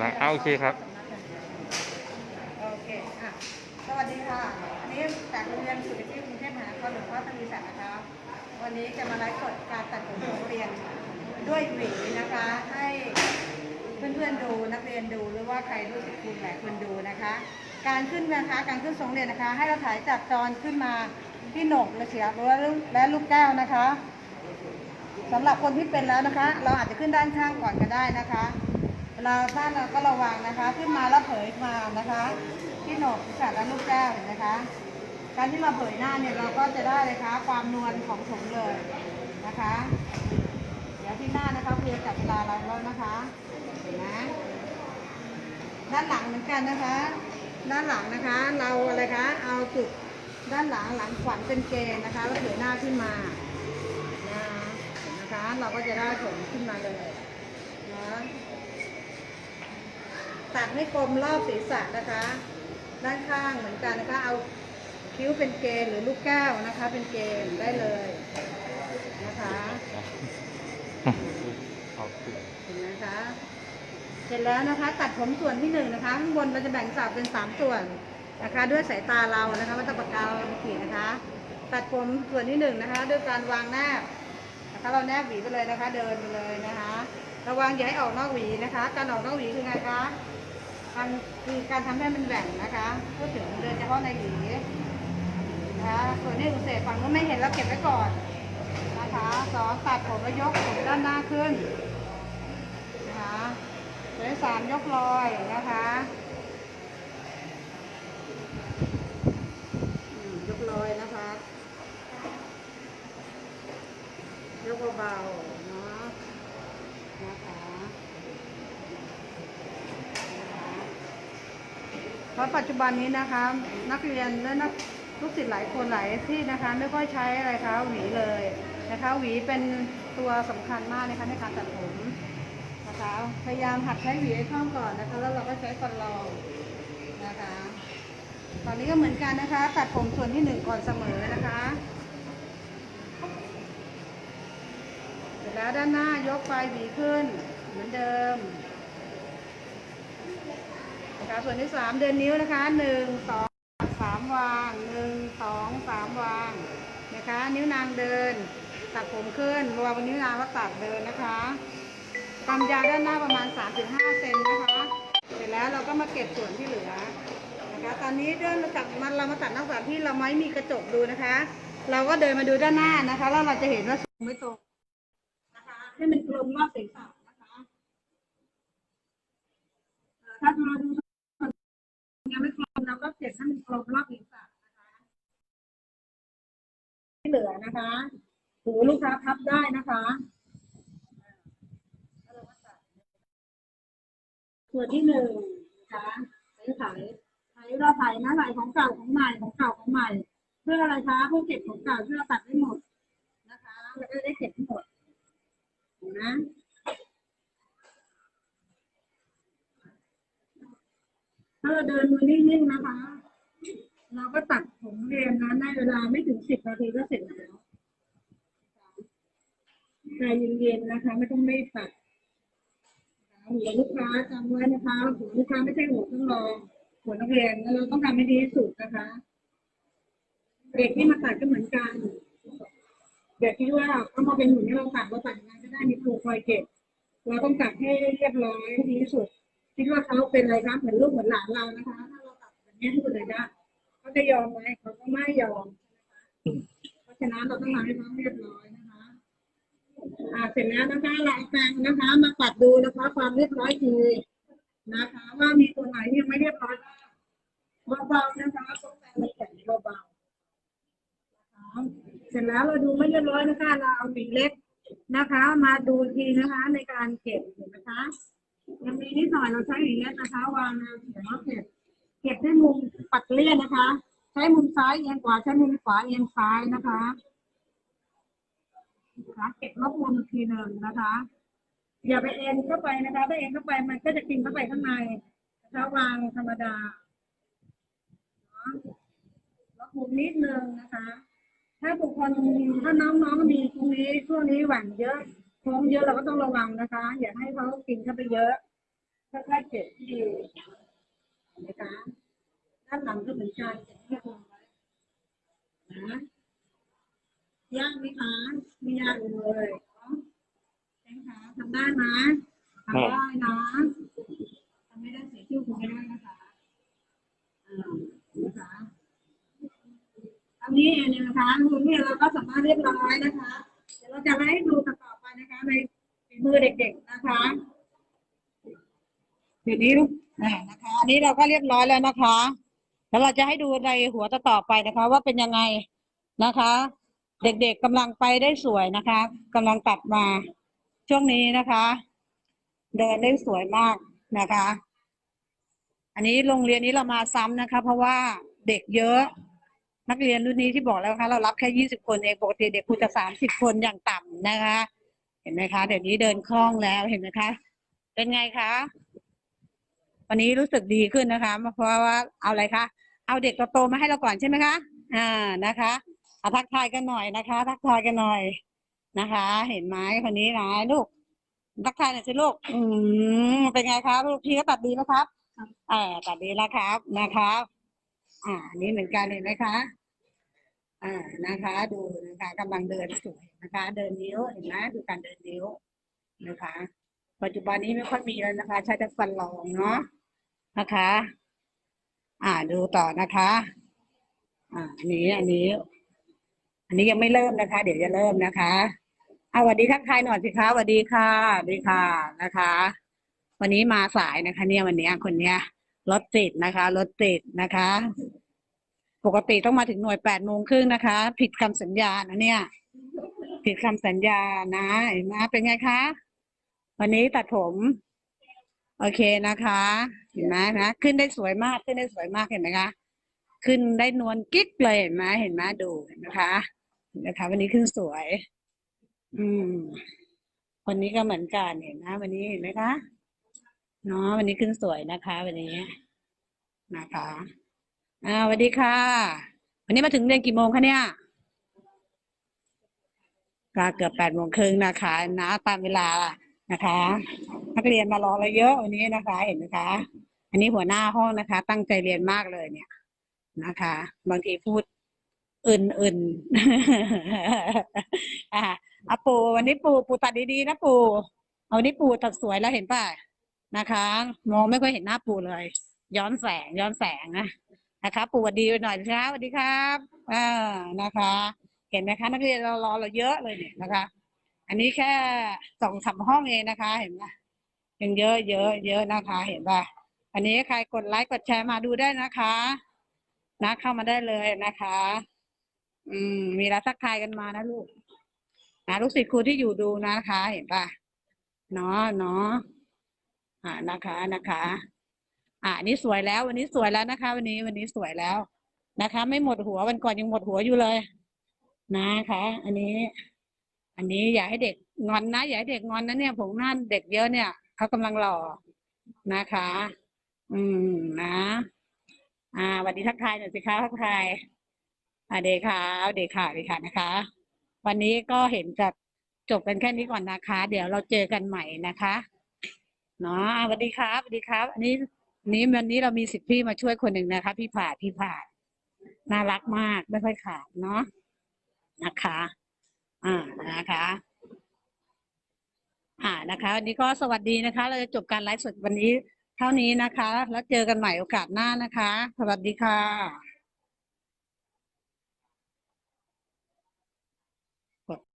ำนักเอาโอเคครับ โอเคอะสวัสดีค่ะ อันนี้จากโรงเรียนสุริที่กรุงเทพมหานครหลวงพ่อทวีศักดิ์นะคะวันนี้จะมาไลฟ์สดการตัดผมของโรงเรียนด้วยหวีนะคะ ให้เพื่อนๆดูนักเรียนดูหรือว่าใครรู้สึกคุณหลายคนดูนะคะ การขึ้นนะคะ การขึ้นทรงเรียนนะคะ ให้เราถ่ายจากจอนขึ้นมาที่โหนกและเสียบและลูกและลูกแก้วนะคะสำหรับคนที่เป็นแล้วนะคะ เราอาจจะขึ้นด้านข้างก่อนก็ได้นะคะ เวลาด้านเราก็ระวังนะคะ ขึ้นมาแล้วเผยมานะคะที่โหนกศีรษะและลูกแก้วเห็นไหมคะ การที่เราเผยหน้าเนี่ยเราก็จะได้เลยคะความนวลของผมเลยนะคะ เดี๋ยวที่หน้านะคะเพียจับเวลาเราแล้วนะคะเห็นไหมด้านหลังเหมือนกันนะคะ ด้านหลังนะคะ เราอะไรคะ เอาจุดด้านหลังหลังขวัญเป็นเกณฑ์นะคะแล้วเผยหน้าขึ้นมานะเห็นนะคะ เราก็จะได้ผมขึ้นมาเลยนะ ตัดให้กลมรอบศีรษะนะคะ ด้านข้างเหมือนกันนะคะ เอาคิ้วเป็นเกณฑ์หรือลูกแก้วนะคะ เป็นเกณฑ์ได้เลยนะคะเห็นไหมคะเสร็จแล้วนะคะ ตัดผมส่วนที่หนึ่งนะคะข้างบนเราจะแบ่งสับเป็นสามส่วนนะคะ ด้วยสายตาเรานะคะไม่ต้องปากกาเราขีดนะคะ ตัดผมส่วนที่หนึ่งนะคะ ด้วยการวางแนบนะคะ เราแนบหวีไปเลยนะคะ เดินไปเลยนะคะระวังอย่าให้ออกนอกหวีนะคะ การออกนอกหวีคือไงคะ การคือการทำให้มันแหว่งนะคะพูดถึงเดินเฉพาะในหวีนะคะส่วนนี้อุเสษฝั่งนู้นไม่เห็นแล้วเก็บไว้ก่อนนะคะสองตัดผมแล้วยกผมด้านหน้าขึ้นนะคะส่วที่สามยกลอยนะคะยกลอยนะคะยกเบาๆเนาะนะคะ เพราะปัจจุบันนี้นะคะ นักเรียนและนักลูกศิษย์หลายคนหลายที่นะคะ ไม่ค่อยใช้อะไรคะหวีเลยนะคะ หวีเป็นตัวสำคัญมากนะคะในการตัดผมนะคะพยายามหัดใช้หวีให้คล่องก่อนนะคะ แล้วเราก็ใช้ฟันรองนะคะ ตอนนี้ก็เหมือนกันนะคะ ตัดผมส่วนที่หนึ่งก่อนเสมอนะคะเสร็จแล้วด้านหน้ายกปลายหวีขึ้นเหมือนเดิม นะคะ ส่วนที่สามเดินนิ้วนะคะหนึ่งสองสามวางหนึ่งสองสามวางนะคะ นิ้วนางเดิน ตัดผมขึ้นรวมนิ้วนางแล้วตัดเดินนะคะความยาวด้านหน้าประมาณ 3-5 เซนนะคะ เสร็จแล้วเราก็มาเก็บส่วนที่เหลือนะคะ ตอนนี้เดินมาตัดมันเรามาตัดนักศึกที่เราไม่มีกระจกดูนะคะ เราก็เดินมาดูด้านหน้านะคะ แล้วเราจะเห็นว่าทรงไม่ตรงนะคะให้มันกลมรอบศีรษะนะคะเอ่อถ้าเราดู ยังไม่กลมเราก็เก็บให้มันกลมรอบศีรษะนะคะที่เหลือนะคะหูลูกค้าพับได้นะคะส่วนที่หนึ่งนะคะใช้ไถไถเราไถนะไหลของเก่าของใหม่ของเก่าของใหม่ เพื่ออะไรคะเพื่อเก็บของเก่าที่เราตัดได้หมดนะคะแล้วก็ได้เก็บทั้งหมดนไเราเดินมือนิ่งๆนะคะ เราก็ตัดผมเรียนนะในเวลาไม่ถึงสิบนาทีก็เสร็จแล้วใจเย็นๆนะคะ ไม่ต้องรีบตัดหัวลูกค้าจำไว้นะคะหัวลูกค้าไม่ใช่หัวเครื่องรองหัวนักเรียนเราต้องทำให้ดีที่สุดนะคะ เด็กที่มาตัดก็เหมือนกันเด็กที่ว่าเขามาเป็นหุ่นที่เราตัดเราตัดยังไงก็ได้มีครูคอยเก็บเราต้องตัดให้เรียบร้อยให้ดีที่สุด คิดว่าเขาเป็นอะไรครับเหมือนลูกเหมือนหลานเรานะคะ ถ้าเราตัดแบบนี้ที่สุดเลยได้เขาจะยอมไหมเขาก็ไม่ยอมเพราะฉะนั้นเราต้องทำให้เขาเรียบร้อยนะคะ อ่าเสร็จแล้วนะคะเราแปรงนะคะ มาปัดดูนะคะ ความเรียบร้อยคือนะคะ ว่ามีตัวไหนที่ยังไม่เรียบร้อยบ้างเบาๆนะคะตกแต่งแข็งเบาๆนะคะเสร็จแล้วเราดูไม่เรียบร้อยนะคะ เราเอาหวีเล็กนะคะ มาดูทีนะคะในการเก็บนะคะ ยังมีนิดหน่อยเราใช้หวีเล็กนะคะ วางแนวเฉียงแล้วเก็บเก็บด้วยมุมปัดเลี่ยนนะคะ ใช้มุมซ้ายเอียงขวาใช้มุมขวาเอียงซ้ายนะคะนะคะเก็บรอบมุมอีกทีหนึ่งนะคะ อย่าไปเอ็นเข้าไปนะคะถ้าเอ็นเข้าไปมันก็จะกินเข้าไปข้างในนะคะวางธรรมดาเนาะรอบมุมนิดนึงนะคะ ถ้าบุคคลถ้าน้องๆมีตรงนี้ช่วงนี้หวั่นเยอะท้องเยอะเราก็ต้องระวังนะคะ อย่าให้เขากินเข้าไปเยอะ ค่อยๆเก็บที่ดีเห็นไหมคะด้านหลังก็เหมือนกันเก็บที่ลงไว้นะยากไหมคะไม่ยากเลยเนาะใช่ไหมคะทำได้ไหมทำได้นะทำไม่ได้เสียชื่อคุณไม่ได้นะคะอ่านะคะอันนี้เนี่นะคะมือเนี่เราก็สามารถเรียบร้อยนะคะ เดี๋ยวเราจะให้ดูต่อไปนะคะในฝีมือเด็ก ๆ นะคะ ทีนี้ลูกอ่านะคะอันนี้เราก็เรียบร้อยแล้วนะคะ แล้วเราจะให้ดูในหัวต่อตไปนะคะ ว่าเป็นยังไงนะคะ เด็กๆกำลังไปได้สวยนะคะกำลังตัดมาช่วงนี้นะคะ เดินได้สวยมากนะคะ อันนี้โรงเรียนนี้เรามาซ้ำนะคะ เพราะว่าเด็กเยอะนักเรียนรุ่นนี้ที่บอกแล้วคะเรารับแค่ยี่สิบคนเองปกติเด็กคุณจะสามสิบคนอย่างต่ำนะคะ เห็นไหมคะ เดี๋ยวนี้เดินคล่องแล้วเห็นไหมคะ เป็นไงคะ วันนี้รู้สึกดีขึ้นนะคะ เพราะว่าเอาอะไรคะเอาเด็กโตๆมาให้เราก่อนใช่ไหมคะ อ่านะคะเอาทักทายกันหน่อยนะคะ ทักทายกันหน่อยนะคะ เห็นไหมคนนี้นะลูกทักทายหน่อยสิลูกอืมเป็นไงครับลูกพี่ก็ตัดดีนะครับเออตัดดีแล้วครับนะครับ อ่าอันนี่เหมือนกันเห็นไหมคะอ่านะคะ ดูนะคะกำลังเดินสวยนะคะ เดินนิ้วเห็นไหมดูการเดินนิ้วนะคะ ปัจจุบันนี้ไม่ค่อยมีแล้วนะคะ ใช้แต่ฟันรองเนาะ นะคะ อ่าดูต่อนะคะ อ่าอันนี้อันนี้ อันนี้ยังไม่เริ่มนะคะ เดี๋ยวจะเริ่มนะคะเอาสวัสดีทักทายหน่อยสิคะสวัสดีค่ะสวัสดีค่ะนะคะ วันนี้มาสายนะคะ เนี่ยวันนี้คนเนี้ยรถติดนะคะรถติดนะคะ ปกติต้องมาถึงหน่วยแปดโมงครึ่งนะคะ ผิดคำสัญญานะเนี่ย ผิดคำสัญญานะเห็นไหมเป็นไงคะ วันนี้ตัดผม โอเคนะคะเห็นไหมนะขึ้นได้สวยมากขึ้นได้สวยมากเห็นไหมคะ ขึ้นได้นวลกิ๊กเลยเห็นไหมเห็นไหมดูเห็นะคะเห็นนะคะวันนี้ขึ้นสวย อืมวันนี้ก็เหมือนกันเห็นนะวันนี้เห็นไหมคะเนาะวันนี้ขึ้นสวยนะคะ วันนี้นะคะอ่าสวัสดีค่ะ วันนี้มาถึงเรียนกี่โมงคะเนี่ยก็เกือบแปดโมงครึ่งนะคะนะตามเวลานะคะ นักเรียนมารอเราเยอะวันนี้นะคะเห็นไหมคะอันนี้หัวหน้าห้องนะคะ ตั้งใจเรียนมากเลยเนี่ยนะคะ บางทีพูดอื่นๆอ่าอาปูวันนี้ปูปูตัดดีๆนะปูเอาวันนี้ปูตัดสวยแล้วเห็นป่ะนะคะ มองไม่ค่อยเห็นหน้าปูเลย ย้อนแสงย้อนแสงนะนะคะปู่สวัสดีหน่อยนะคะสวัสดีครับอ่านะคะ เห็นไหมคะ นักเรียนเรารอเราเยอะเลยเนี่ยนะคะ อันนี้แค่สองสามห้องเองนะคะ เห็นไหม ยังเยอะเยอะเยอะนะคะ เห็นป่ะอันนี้ใครกดไลค์กดแชร์มาดูได้นะคะ นะเข้ามาได้เลยนะคะ อืม มีรักทักทายกันมานะลูกนะลูกศิษย์ครูที่อยู่ดูนะคะ เห็นป่ะเนาะเนาะอ่านะคะนะคะ อ่านนี้สวยแล้ว วันนี้สวยแล้วนะคะ วันนี้วันนี้สวยแล้วนะคะ ไม่หมดหัววันก่อนยังหมดหัวอยู่เลย นะคะ อันนี้ อันนี้อย่าให้เด็กงอนนะอย่าให้เด็กงอนนะเนี่ยผมหน้าเด็กเยอะเนี่ย เขากำลังหล่อนะคะ อืมนะ อ่าสวัสดีทักทายหน่อยสิคะทักทายอ่าเดค่ะเดค่ะเดค่ะนะคะ วันนี้ก็เห็นจะจบกันแค่นี้ก่อนนะคะ เดี๋ยวเราเจอกันใหม่นะคะเนาะสวัสดีครับสวัสดีครับ อันนี้นี้วันนี้เรามีสิทธิ์พี่มาช่วยคนหนึ่งนะคะ พี่ผาดพี่ผาดน่ารักมากไม่ค่อยขาดเนาะนะคะ อ่านะคะ อ่านะคะวันนี้ก็สวัสดีนะคะ เราจะจบการไลฟ์สดวันนี้เท่านี้นะคะ แล้วเจอกันใหม่โอกาสหน้านะคะ สวัสดีค่ะ